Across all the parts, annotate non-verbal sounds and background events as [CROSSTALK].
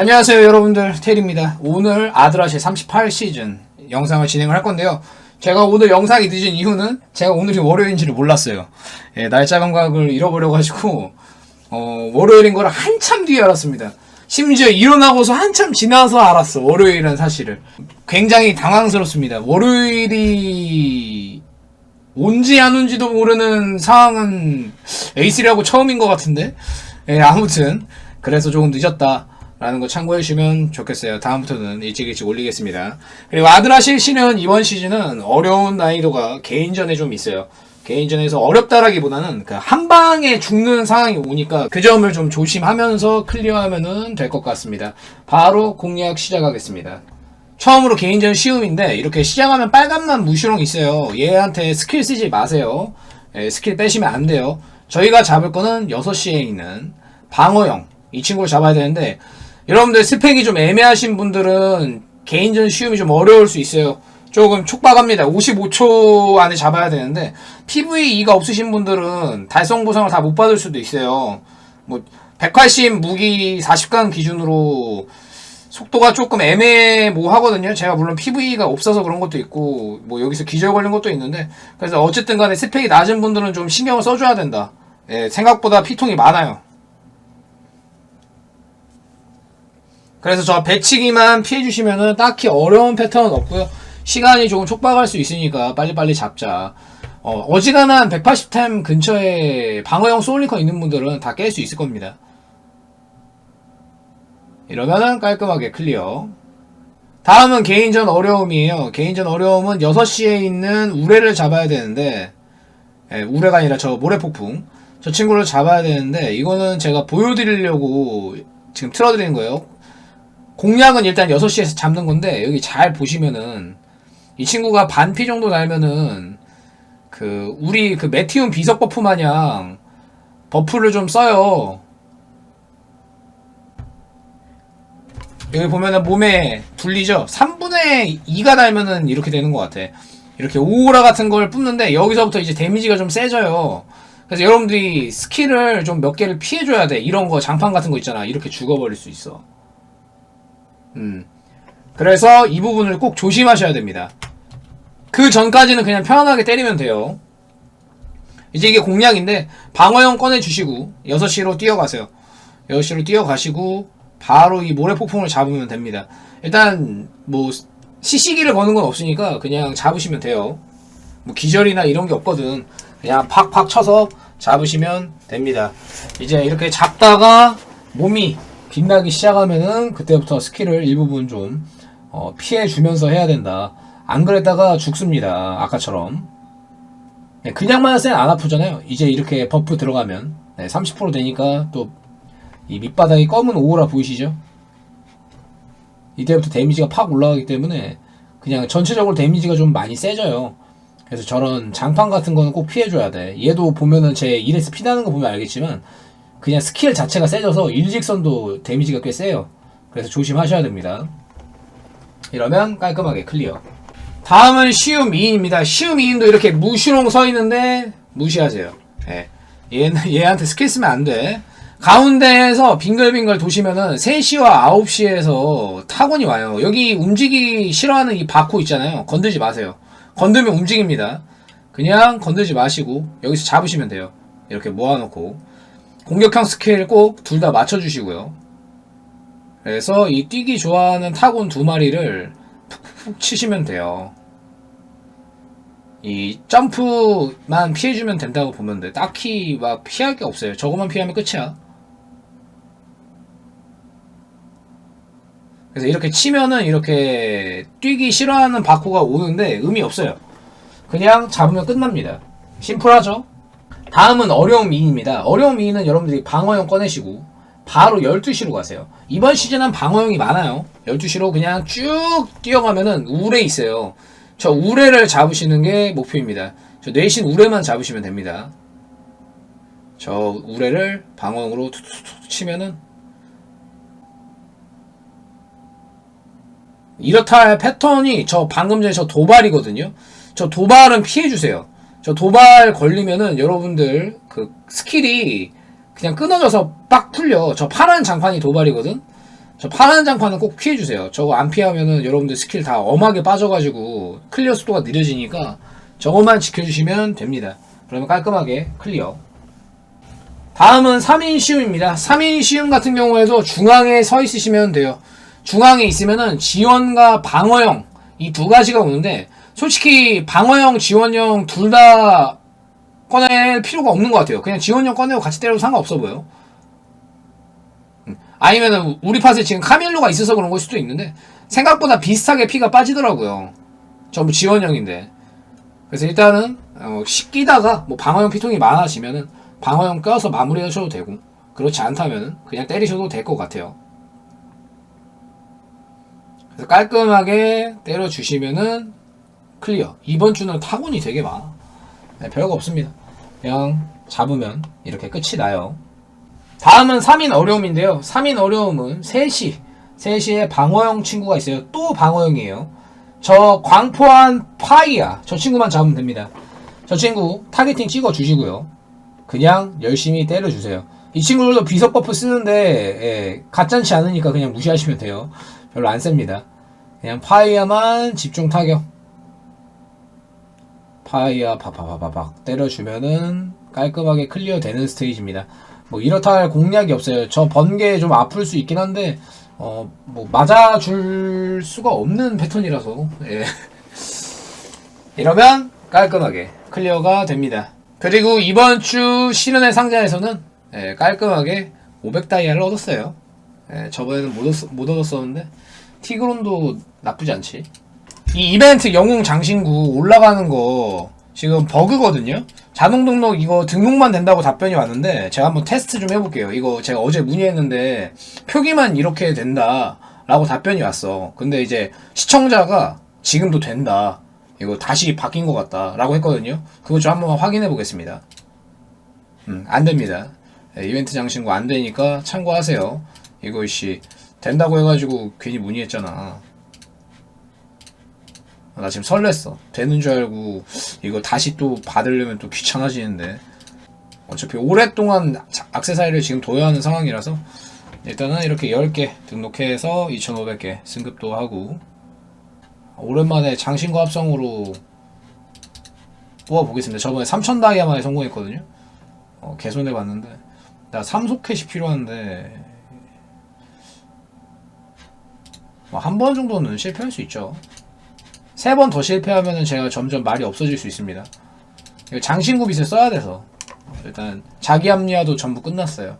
안녕하세요 여러분들. 테일입니다. 오늘 아드라시 38시즌 영상을 진행을 할 건데요. 제가 오늘 영상이 늦은 이유는 제가 오늘이 월요일인지를 몰랐어요. 예, 날짜 감각을 잃어버려가지고 어, 월요일인 걸 한참 뒤에 알았습니다. 심지어 일어나고서 한참 지나서 알았어 월요일은 사실을. 굉장히 당황스럽습니다. 월요일이 온지 안 온지도 모르는 상황은 A3하고 처음인 것 같은데? 예, 아무튼 그래서 조금 늦었다 라는 거 참고해 주시면 좋겠어요 다음부터는 일찍 일찍 올리겠습니다 그리고 아드라실 씨는 이번 시즌은 어려운 난이도가 개인전에 좀 있어요 개인전에서 어렵다라기보다는 그 한 방에 죽는 상황이 오니까 그 점을 좀 조심하면서 클리어하면은 될 것 같습니다 바로 공략 시작하겠습니다 처음으로 개인전 시음인데 이렇게 시작하면 빨간만 무시롱 있어요. 얘한테 스킬 쓰지 마세요. 예, 스킬 빼시면 안 돼요. 저희가 잡을 거는 6시에 있는 방어형 이 친구를 잡아야 되는데 여러분들 스펙이 좀 애매하신 분들은 개인전 시음이 좀 어려울 수 있어요. 조금 촉박합니다. 55초 안에 잡아야 되는데 PVE가 없으신 분들은 달성 보상을 다 못 받을 수도 있어요. 뭐 180 무기 40강 기준으로 속도가 조금 애매모하거든요. 제가 물론 PV가 없어서 그런 것도 있고, 뭐 여기서 기절 걸린 것도 있는데, 그래서 어쨌든 간에 스펙이 낮은 분들은 좀 신경을 써줘야 된다. 예, 생각보다 피통이 많아요. 그래서 저 배치기만 피해주시면은 딱히 어려운 패턴은 없고요. 시간이 조금 촉박할 수 있으니까 빨리빨리 잡자. 어, 어지간한 180템 근처에 방어형 소울리커 있는 분들은 다 깰 수 있을 겁니다. 이러면은 깔끔하게 클리어. 다음은 개인전 어려움이에요. 개인전 어려움은 6시에 있는 우레를 잡아야 되는데, 예, 우레가 아니라 저 모래폭풍. 저 친구를 잡아야 되는데, 이거는 제가 보여드리려고 지금 틀어드리는 거예요. 공략은 일단 6시에서 잡는 건데, 여기 잘 보시면은, 이 친구가 반피 정도 날면은, 그, 우리 그 메티움 비석 버프 마냥, 버프를 좀 써요. 여기 보면은 몸에 둘리죠? 3분의 2가 달면은 이렇게 되는 것 같아. 이렇게 오라 같은 걸 뿜는데 여기서부터 이제 데미지가 좀 세져요. 그래서 여러분들이 스킬을 좀 몇 개를 피해줘야 돼. 이런 거 장판 같은 거 있잖아. 이렇게 죽어버릴 수 있어. 음. 그래서 이 부분을 꼭 조심하셔야 됩니다. 그 전까지는 그냥 편안하게 때리면 돼요. 이제 이게 공략인데 방어형 꺼내주시고 6시로 뛰어가세요. 6시로 뛰어가시고 바로 이 모래폭풍을 잡으면 됩니다. 일단 뭐 CC기를 거는 건 없으니까 그냥 잡으시면 돼요. 뭐 기절이나 이런 게 없거든. 그냥 팍팍 쳐서 잡으시면 됩니다. 이제 이렇게 잡다가 몸이 빛나기 시작하면은 그때부터 스킬을 일부분 좀 어, 피해 주면서 해야 된다. 안 그랬다가 죽습니다. 아까처럼. 네, 그냥 맞았을 땐안 아프잖아요. 이제 이렇게 버프 들어가면 네, 30% 되니까 또 이 밑바닥이 검은 오라 보이시죠? 이때부터 데미지가 팍 올라가기 때문에 그냥 전체적으로 데미지가 좀 많이 세져요. 그래서 저런 장판 같은 거는 꼭 피해줘야 돼. 얘도 보면은 제 1에서 피나는 거 보면 알겠지만 그냥 스킬 자체가 세져서 일직선도 데미지가 꽤 세요. 그래서 조심하셔야 됩니다. 이러면 깔끔하게 클리어. 다음은 시움 2인입니다. 시움 2인도 이렇게 무시롱 서 있는데 무시하세요. 예. 얘는 얘한테 스킬 쓰면 안 돼. 가운데에서 빙글빙글 도시면은 3시와 9시에서 타곤이 와요. 여기 움직이기 싫어하는 이 바코 있잖아요. 건들지 마세요. 건들면 움직입니다. 그냥 건들지 마시고 여기서 잡으시면 돼요. 이렇게 모아놓고 공격형 스킬 꼭 둘 다 맞춰주시고요. 그래서 이 뛰기 좋아하는 타곤 두 마리를 푹푹 치시면 돼요. 이 점프만 피해주면 된다고 보면 돼. 딱히 막 피할 게 없어요. 저거만 피하면 끝이야. 그래서 이렇게 치면은 이렇게 뛰기 싫어하는 바코가 오는데 의미 없어요. 그냥 잡으면 끝납니다. 심플하죠? 다음은 어려운 미인입니다. 어려운 미인은 여러분들이 방어형 꺼내시고 바로 12시로 가세요. 이번 시즌은 방어형이 많아요. 12시로 그냥 쭉 뛰어가면은 우레 있어요. 저 우레를 잡으시는 게 목표입니다. 저 뇌신 우레만 잡으시면 됩니다. 저 우레를 방어형으로 툭툭툭 치면은 이렇다 할 패턴이 저 방금 전에 저 도발이거든요. 저 도발은 피해주세요. 저 도발 걸리면은 여러분들 그 스킬이 그냥 끊어져서 빡 풀려. 저 파란 장판이 도발이거든. 저 파란 장판은 꼭 피해주세요. 저거 안 피하면은 여러분들 스킬 다 엄하게 빠져가지고 클리어 속도가 느려지니까 저것만 지켜주시면 됩니다. 그러면 깔끔하게 클리어. 다음은 3인 시움입니다. 3인 시움 같은 경우에도 중앙에 서 있으시면 돼요. 중앙에 있으면은 지원과 방어형 이 두 가지가 오는데 솔직히 방어형, 지원형 둘 다 꺼낼 필요가 없는 것 같아요. 그냥 지원형 꺼내고 같이 때려도 상관없어 보여. 음. 아니면은 우리 팟에 지금 카밀로가 있어서 그런 걸 수도 있는데 생각보다 비슷하게 피가 빠지더라고요. 전부 지원형인데. 그래서 일단은 어, 씻기다가 뭐 방어형 피통이 많아지면은 방어형 껴서 마무리하셔도 되고 그렇지 않다면은 그냥 때리셔도 될 것 같아요. 그래서 깔끔하게 때려주시면은 클리어. 이번 주는 타곤이 되게 많아. 네, 별거 없습니다. 그냥 잡으면 이렇게 끝이 나요. 다음은 3인 어려움인데요. 3인 어려움은 3시. 3시에 방어형 친구가 있어요. 또 방어형이에요. 저 광포한 파이야. 저 친구만 잡으면 됩니다. 저 친구 타겟팅 찍어 주시고요. 그냥 열심히 때려주세요. 이 친구들도 비석 버프 쓰는데 예, 가짠치 않으니까 그냥 무시하시면 돼요. 별로 안 셉니다. 그냥 파이야만 집중 타격. 파이야 파파파파박 때려주면은 깔끔하게 클리어 되는 스테이지입니다. 뭐 이렇다 할 공략이 없어요. 저 번개 좀 아플 수 있긴 한데 어 뭐 맞아줄 수가 없는 패턴이라서 예. [LAUGHS] 이러면 깔끔하게 클리어가 됩니다. 그리고 이번 주 실현의 상자에서는 예, 깔끔하게 500다이아를 얻었어요. 예, 저번에는 못, 얻었, 못 얻었었는데 티그론도 나쁘지 않지. 이 이벤트 영웅 장신구 올라가는 거 지금 버그거든요. 자동 등록 이거 등록만 된다고 답변이 왔는데 제가 한번 테스트 좀 해볼게요. 이거 제가 어제 문의했는데 표기만 이렇게 된다라고 답변이 왔어. 근데 이제 시청자가 지금도 된다. 이거 다시 바뀐 것 같다라고 했거든요. 그거 좀 한번 확인해 보겠습니다. 음, 안 됩니다. 예, 이벤트 장신구 안 되니까 참고하세요. 이거 씨 된다고 해가지고 괜히 문의했잖아. 나 지금 설렜어. 되는 줄 알고 이거 다시 또 받으려면 또 귀찮아지는데 어차피 오랫동안 자- 악세사리를 지금 둬야 하는 상황이라서 일단은 이렇게 10개 등록해서 2,500개 승급도 하고 오랜만에 장신구 합성으로 뽑아보겠습니다. 저번에 3,000 다이아만에 성공했거든요. 어, 개손해 봤는데 나 3소켓이 필요한데 뭐 한 번 정도는 실패할 수 있죠. 세 번 더 실패하면은 제가 점점 말이 없어질 수 있습니다. 이거 장신구 빛을 써야 돼서 일단 자기 합리화도 전부 끝났어요.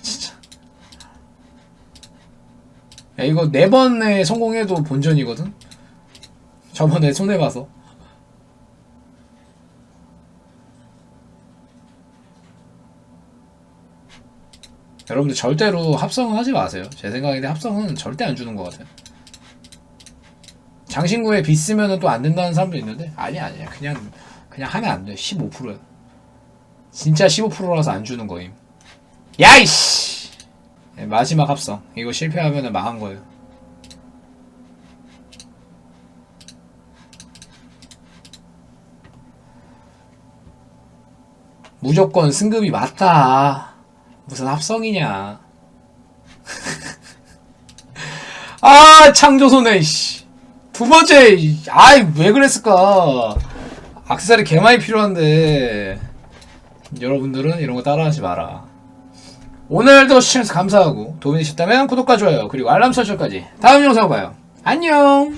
진짜. 야 이거 네 번에 성공해도 본전이거든. 저번에 손해 봐서. 여러분들 절대로 합성은 하지 마세요. 제 생각인데 합성은 절대 안 주는 것 같아요. 장신구에 비 쓰면은 또안 된다는 사람도 있는데 아니 아니야 그냥 그냥 하면 안 돼. 15%야. 진짜 15%라서 안 주는 거임. 야이씨. 네, 마지막 합성. 이거 실패하면은 망한 거예요. 무조건 승급이 맞다. 무슨 합성이냐. [LAUGHS] 아, 창조손해, 씨. 두 번째, 이- 아이, 왜 그랬을까. 악세사리 개 많이 필요한데. 여러분들은 이런 거 따라하지 마라. 오늘도 시청해주셔서 감사하고, 도움이 되셨다면 구독과 좋아요, 그리고 알람 설정까지. 다음 영상 봐요. 안녕!